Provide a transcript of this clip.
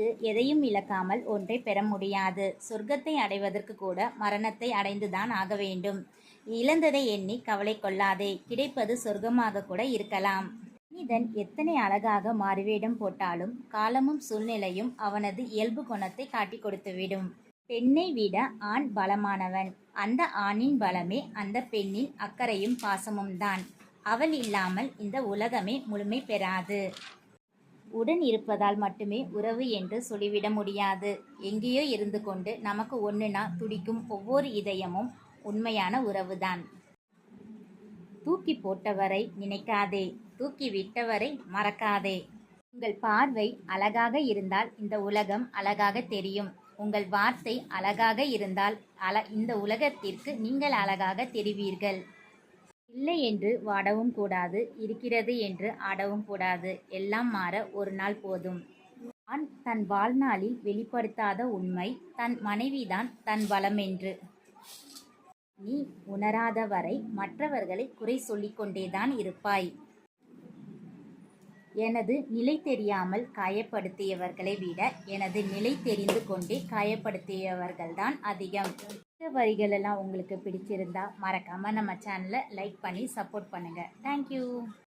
இங்கு எதையும் இழக்காமல் ஒன்றை பெற முடியாது. சொர்க்கத்தை அடைவதற்கு கூட மரணத்தை அடைந்துதான் ஆக வேண்டும். இழந்ததை எண்ணி கவலை கொள்ளாதே. கிடைப்பது சொர்க்கமாக கூட இருக்கலாம். மனிதன் எத்தனை அழகாக மாறுவேடம் போட்டாலும் காலமும் சூழ்நிலையும் அவனது இயல்பு குணத்தை காட்டிக் கொடுத்துவிடும். பெண்ணை விட ஆண் பலமானவன். அந்த ஆணின் பலமே அந்த பெண்ணின் அக்கறையும் பாசமும் தான் அவள் இல்லாமல் இந்த உலகமே முழுமை பெறாது. உடன் இருப்பதால் மட்டுமே உறவு என்று சொல்லிவிட முடியாது. எங்கேயோ இருந்து கொண்டு நமக்கு ஒன்றுனா துடிக்கும் ஒவ்வொரு இதயமும் உண்மையான உறவுதான். தூக்கி போட்டவரை நினைக்காதே. தூக்கி விட்டவரை மறக்காதே. உங்கள் பார்வை அழகாக இருந்தால் இந்த உலகம் அழகாக தெரியும். உங்கள் வார்த்தை அழகாக இருந்தால் அழ இந்த உலகத்திற்கு நீங்கள் அழகாக தெரிவீர்கள். இல்லை என்று வாடவும் கூடாது இருக்கிறது என்று ஆடவும் கூடாது. எல்லாம் மாற ஒரு நாள் போதும். ஆண் தன் வாழ்நாளில் வெளிப்படுத்தாத உண்மை தன் மனைவிதான் தன் பலமென்று நீ உணராத வரை மற்றவர்களை குறை சொல்லிக்கொண்டேதான் இருப்பாய். எனது நிலை தெரியாமல் காயப்படுத்தியவர்களை விட எனது நிலை தெரிந்து கொண்டே காயப்படுத்தியவர்கள்தான் அதிகம். இந்த வரிகள் எல்லாம் உங்களுக்கு பிடிச்சிருந்தா மறக்காம நம்ம சேனலை லைக் பண்ணி சப்போர்ட் பண்ணுங்க. தேங்க்யூ